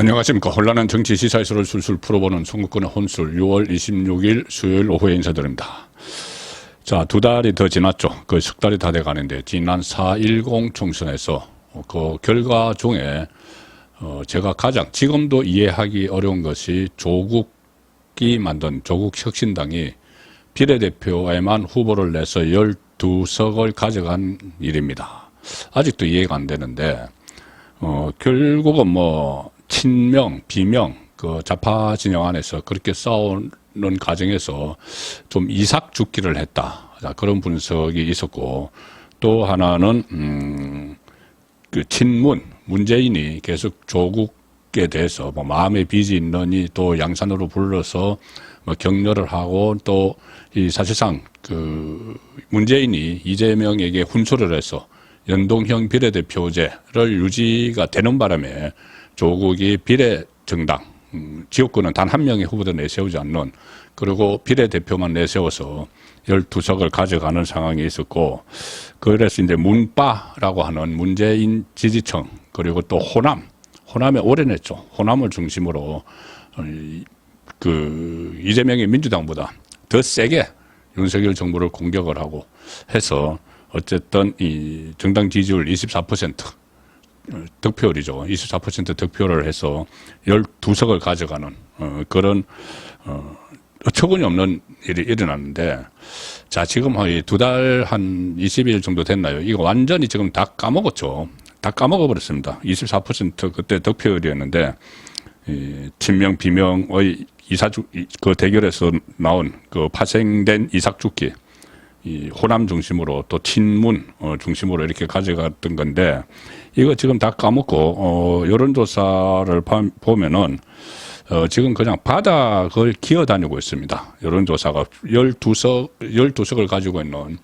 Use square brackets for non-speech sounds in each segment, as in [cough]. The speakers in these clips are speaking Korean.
안녕하십니까. 혼란한 정치 시사에서를 술술 풀어보는 송국권의 혼술 6월 26일 수요일 오후에 인사드립니다. 자, 두 달이 더 지났죠. 그석 달이 다 돼 가는데 지난 4.10 총선에서 그 결과 중에 어, 제가 가장 지금도 이해하기 어려운 것이 조국이 만든 조국 혁신당이 비례대표에만 후보를 내서 12석을 가져간 일입니다. 아직도 이해가 안 되는데 어, 결국은 뭐, 친명, 비명, 그 좌파 진영 안에서 그렇게 싸우는 과정에서 좀 이삭 죽기를 했다. 자, 그런 분석이 있었고, 또 하나는, 음, 그 친문, 문재인이 계속 조국에 대해서 뭐 마음의 빚이 있느니 또 양산으로 불러서 뭐 격려를 하고 또 이 사실상 그 문재인이 이재명에게 훈수를 해서 연동형 비례대표제를 유지가 되는 바람에 조국이 비례 정당 음, 지역구는 단 한 명의 후보도 내세우지 않는 그리고 비례대표만 내세워서 12석을 가져가는 상황이 있었고 그래서 이제 문바라고 하는 문재인 지지층 그리고 또 호남 호남에 오래 냈죠 호남을 중심으로 어, 이- 그 이재명의 민주당보다 더 세게 윤석열 정부를 공격을 하고 해서 어쨌든 이 정당 지지율 24% 어, 득표율이죠. 24% 득표를 해서 12석을 가져가는 어, 그런 어, 어처구니 없는 일이 일어났는데 자 지금 두달 한 20일 정도 됐나요? 이거 완전히 지금 다 까먹었죠. 다 까먹어 버렸습니다. 24% 그때 득표율이었는데 이 친명 비명의 이사주 이- 그 대결에서 나온 그 파생된 이삭 죽기 이 호남 중심으로 또 친문 어, 중심으로 이렇게 가져갔던 건데 이거 지금 다 까먹고 어, 여론조사를 봐- 보면은 어, 지금 그냥 바닥을 기어다니고 있습니다. 여론조사가 12석, 12석을 가지고 있는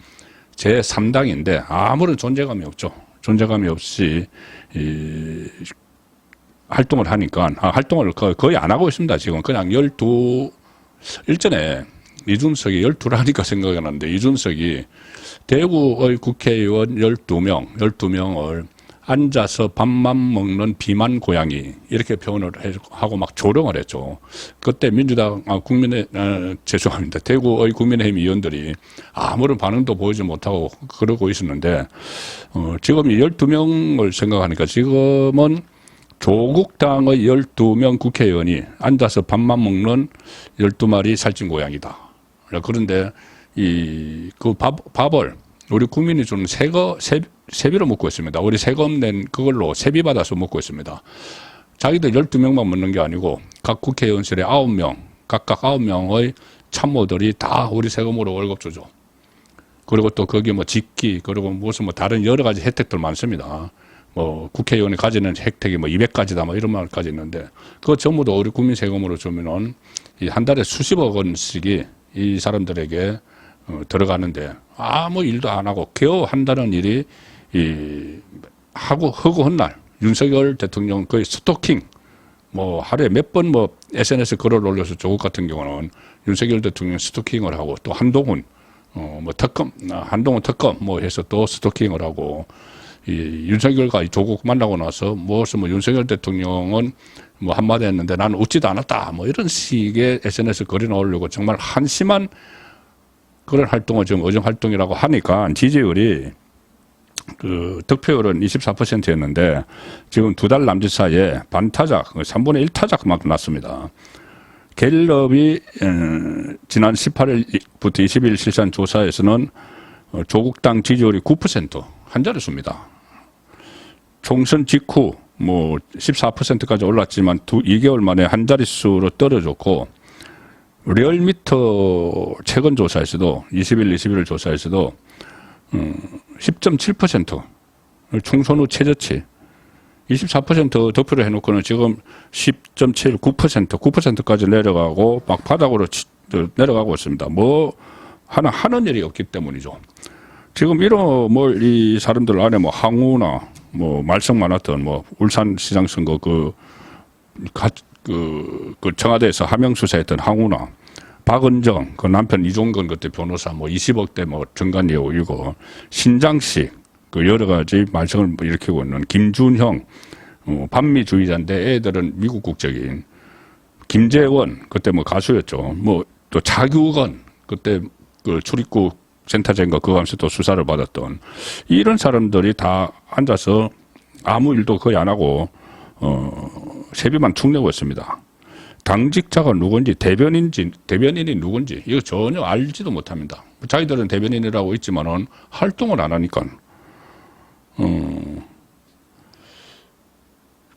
제 3당인데 아무런 존재감이 없죠. 존재감이 없이 이 활동을 하니까 아, 활동을 거- 거의 안 하고 있습니다. 지금 그냥 12 일전에 이준석이 12라니까 생각이 나는데 이준석이 대구의 국회의원 12명, 12명을 앉아서 밥만 먹는 비만 고양이 이렇게 표현을 해- 하고 막 조롱을 했죠. 그때 민주당 아 국민의 아, 죄송합니다. 대구의 국민의힘 의원들이 아무런 반응도 보이지 못하고 그러고 있었는데 어, 지금 이 12명을 생각하니까 지금은 조국당의 12명 국회의원이 앉아서 밥만 먹는 12마리 살찐 고양이다. 그런데 이 그 밥을 우리 국민이 주는 세거 세, 세비로 먹고 있습니다. 우리 세금 낸 그걸로 세비 받아서 먹고 있습니다. 자기들 12명만 먹는 게 아니고 각 국회의원실에 9명, 각각 9명의 참모들이 다 우리 세금으로 월급 주죠. 그리고 또 거기 뭐 직기 그리고 무슨 뭐 다른 여러 가지 혜택들 많습니다. 뭐 국회의원이 가지는 혜택이 뭐 200가지다 뭐 이런 말까지 있는데 그거 전부 다 우리 국민 세금으로 주면은 이 한 달에 수십억 원씩이 이 사람들에게 어, 들어가는데 아무 일도 안 하고 겨우 한다는 일이 이 하고 허구한 날 윤석열 대통령 거의 스토킹 뭐 하루에 몇 번 뭐 SNS 글을 올려서 조국 같은 경우는 윤석열 대통령 스토킹을 하고 또 한동훈 어뭐 특검 아, 한동훈 특검 뭐 해서 또 스토킹을 하고 이 윤석열과 이 조국 만나고 나서 무엇을 뭐 윤석열 대통령은 뭐 한마디 했는데 나는 웃지도 않았다 뭐 이런 식의 SNS 글을 올리고 정말 한심한 그런 활동을 지금 의정 활동이라고 하니까 지지율이 그 득표율은 24%였는데 지금 두 달 남짓 사이에 반타작, 3분의 1 타작 막 났습니다. 갤럽이 어, 지난 18일부터 20일 실시한 조사에서는 어, 조국당 지지율이 9%한 자릿수입니다. 총선 직후 뭐 14%까지 올랐지만 두 2개월 만에 한 자릿수로 떨어졌고 리얼미터 최근 조사에서도 20일, 21일 조사에서도 음, 10.7% 총선 후 최저치 24% 득표를 해놓고는 지금 10.7, 9%, 9%까지 내려가고 막 바닥으로 내려가고 있습니다. 뭐 하나 하는 일이 없기 때문이죠. 지금 이런 뭘 이 사람들 안에 뭐 항우나 뭐 말썽 많았던 뭐 울산 시장 선거 그, 가, 그, 그 청와대에서 하명 수사했던 항우나 박은정 그 남편 이종건 그때 변호사 뭐 20억대 뭐 정관 예우 이거 신장식 그 여러 가지 말썽을 일으키고 있는 김준형 어, 반미주의자인데 애들은 미국 국적인 김재원 그때 뭐 가수였죠. 뭐 또 자규건 그때 그 출입국 센터장인가 그거 하면서 또 수사를 받았던 이런 사람들이 다 앉아서 아무 일도 거의 안 하고 어 세비만 툭 내고 있습니다. 당직자가 누군지 대변인지 대변인이 누군지 이거 전혀 알지도 못합니다. 자기들은 대변인이라고 있지만은 활동을 안 하니까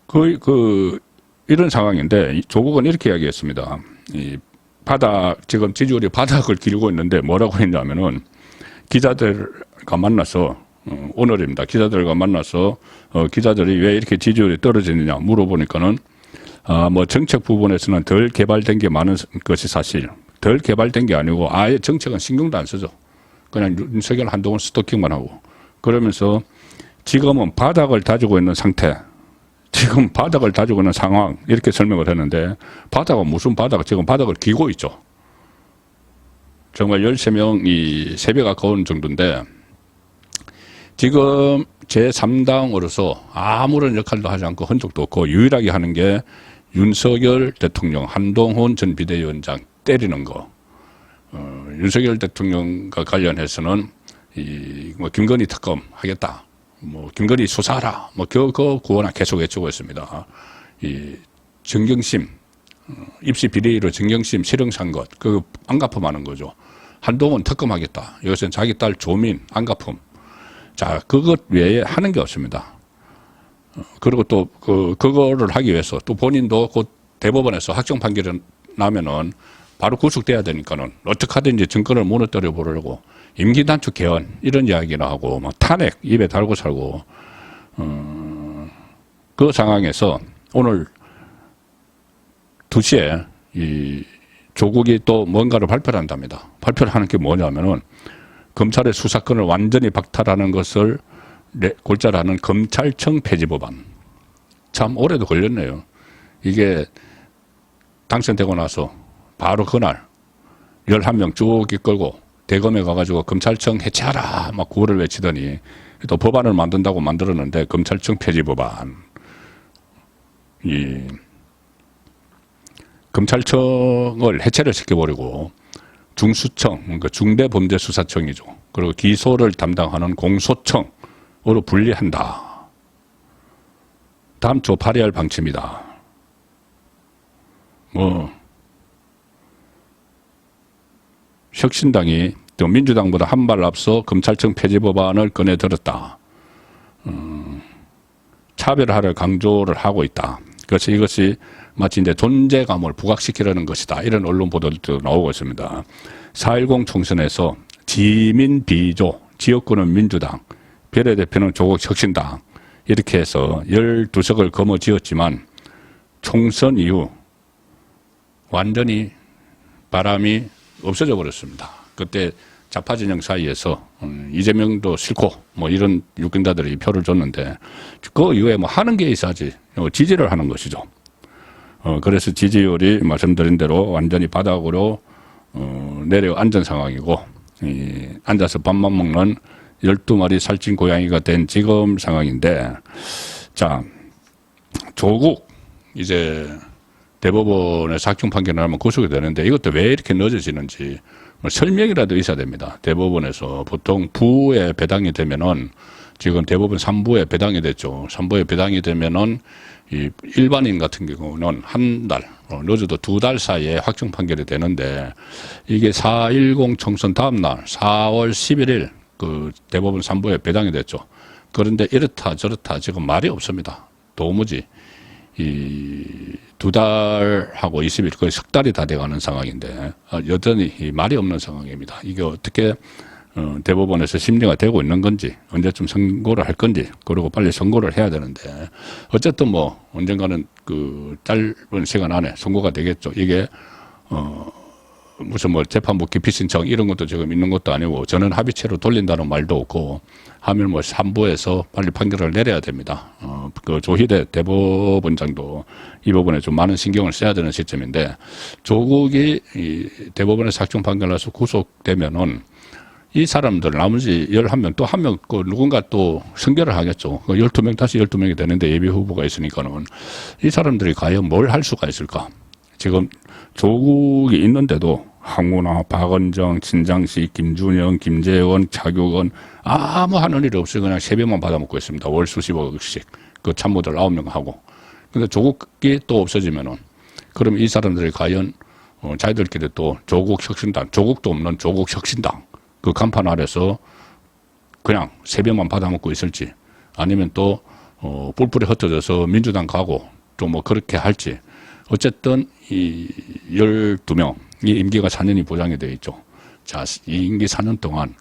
거의 그 이런 상황인데 이 조국은 이렇게 이야기했습니다. 이 바닥 지금 지지율이 바닥을 [laughs] 기르고 있는데 뭐라고 했냐면은 기자들과 만나서 어, 오늘입니다. 기자들과 만나서 어, 기자들이 왜 이렇게 지지율이 떨어지느냐 물어보니까는 아, 뭐 정책 부분에서는 덜 개발된 게 많은 것이 사실. 덜 개발된 게 아니고 아예 정책은 신경도 안 쓰죠. 그냥 윤석열 한동훈 스토킹만 하고 그러면서 지금은 바닥을 다지고 있는 상태. 지금 바닥을 다지고 있는 상황 이렇게 설명을 했는데 바닥은 무슨 바닥? 지금 바닥을 기고 있죠. 정말 13명이 세배 가까운 정도인데 지금 제3당으로서 아무런 역할도 하지 않고 흔적도 없고 유일하게 하는 게 윤석열 대통령, 한동훈 전 비대위원장 때리는 거. 어, 윤석열 대통령과 관련해서는 이, 뭐, 김건희 특검 하겠다. 뭐, 김건희 수사하라. 뭐, 그, 그 구호나 계속 외치고 있습니다. 이, 정경심, 어, 입시 비리로 정경심 실형 산 것, 그 안갚음하는 거죠. 한동훈 특검하겠다. 이것은 자기 딸 조민 안갚음. 자, 그것 외에 하는 게 없습니다. 어, 그리고 또, 그, 그거를 하기 위해서 또 본인도 곧 대법원에서 확정 판결이 나면은 바로 구속돼야 되니까는 어떻게 하든지 증권을 무너뜨려 보려고 임기 단축 개헌 이런 이야기나 하고 막 탄핵 입에 달고 살고, 어, 그 상황에서 오늘 2시에 이 조국이 또 뭔가를 발표를 한답니다. 발표를 하는 게 뭐냐면은 검찰의 수사권을 완전히 박탈하는 것을 내- 골자로 하는 검찰청 폐지 법안. 참 오래도 걸렸네요. 이게 당선되고 나서 바로 그날 11명 쭉 이끌고 대검에 가가지고 검찰청 해체하라 막 구호를 외치더니 또 법안을 만든다고 만들었는데 검찰청 폐지 법안. 이 검찰청을 해체를 시켜버리고 중수청, 그러니까 중대범죄수사청이죠. 그리고 기소를 담당하는 공소청으로 분리한다. 다음 주 발의할 방침이다. 뭐 혁신당이 또 민주당보다 한 발 앞서 검찰청 폐지 법안을 꺼내 들었다. 음, 차별화를 강조를 하고 있다. 그래서 이것이 마치 이제 존재감을 부각시키려는 것이다. 이런 언론 보도도 나오고 있습니다. 4.10 총선에서 지민 비조, 지역구는 민주당, 비례대표는 조국 혁신당 이렇게 해서 12석을 거머쥐었지만 총선 이후 완전히 바람이 없어져 버렸습니다. 그때 좌파 진영 사이에서 음, 이재명도 싫고 뭐 이런 유권자들이 표를 줬는데 그 이후에 뭐 하는 게 있어야지 어, 지지를 하는 것이죠. 어, 그래서 지지율이 말씀드린 대로 완전히 바닥으로 어, 내려 앉은 상황이고 이, 앉아서 밥만 먹는 12마리 살찐 고양이가 된 지금 상황인데 자 조국 이제 대법원에서 확정 판결 나면 구속이 되는데 이것도 왜 이렇게 늦어지는지 뭐 설명이라도 있어야 됩니다. 대법원에서 보통 부에 배당이 되면은 지금 대법원 3부에 배당이 됐죠. 3부에 배당이 되면은 이 일반인 같은 경우는 한 달, 어, 늦어도 두 달 사이에 확정 판결이 되는데 이게 4.10 총선 다음 날 4월 11일 그 대법원 3부에 배당이 됐죠. 그런데 이렇다 저렇다 지금 말이 없습니다. 도무지 이 두 달하고 20일 거의 석 달이 다 돼가는 상황인데 어, 여전히 이 말이 없는 상황입니다. 이게 어떻게 어, 대법원에서 심리가 되고 있는 건지 언제쯤 선고를 할 건지 그리고 빨리 선고를 해야 되는데 어쨌든 뭐 언젠가는 그 짧은 시간 안에 선고가 되겠죠. 이게 어 무슨 뭐 재판부 기피 신청 이런 것도 지금 있는 것도 아니고 저는 합의체로 돌린다는 말도 없고 하면 뭐 3부에서 빨리 판결을 내려야 됩니다. 어, 그 조희대 대법원장도 이 부분에 좀 많은 신경을 써야 되는 시점인데 조국이 이 대법원에서 확정 판결 나서 구속되면은 이 사람들 나머지 11명 또 한 명 그 누군가 또 선결을 하겠죠. 그 12명 다시 12명이 되는데 예비 후보가 있으니까는 이 사람들이 과연 뭘 할 수가 있을까? 지금 조국이 있는데도 황운하, 박은정, 진장식, 김준영, 김재원, 차규건 아무 하는 일이 없이 그냥 세배만 받아먹고 있습니다. 월 수십 억씩 그 참모들 9명 하고. 근데 조국이 또 없어지면은 그럼 이 사람들이 과연 어, 자기들끼리 또 조국 혁신당, 조국도 없는 조국 혁신당 그 간판 아래서 그냥 세배만 받아먹고 있을지 아니면 또 어, 뿔뿔이 흩어져서 민주당 가고 또 뭐 그렇게 할지 어쨌든 이 12명 이 임기가 4년이 보장이 되어 있죠. 자, 이 임기 4년 동안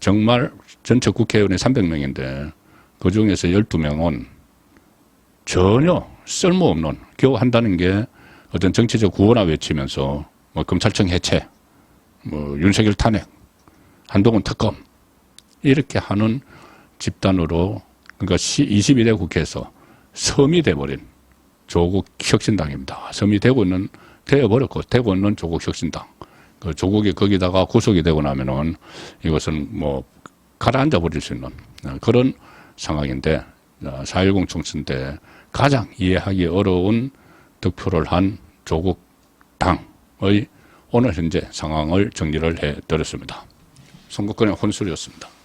정말 전체 국회의원이 300명인데 그 중에서 12명은 전혀 쓸모없는 겨우 한다는 게 어떤 정치적 구호나 외치면서 뭐 검찰청 해체, 뭐 윤석열 탄핵, 한동훈 특검 이렇게 하는 집단으로 그러니까 21대 국회에서 섬이 돼버린 조국 혁신당입니다. 섬이 되고 있는 되어버렸고 되고 있는 조국 혁신당. 그 조국이 거기다가 구속이 되고 나면은 이것은 뭐 가라앉아 버릴 수 있는 그런 상황인데 4.10 총선 때 가장 이해하기 어려운 득표를 한 조국 당의 오늘 현재 상황을 정리를 해 드렸습니다. 선거권의 혼술이었습니다.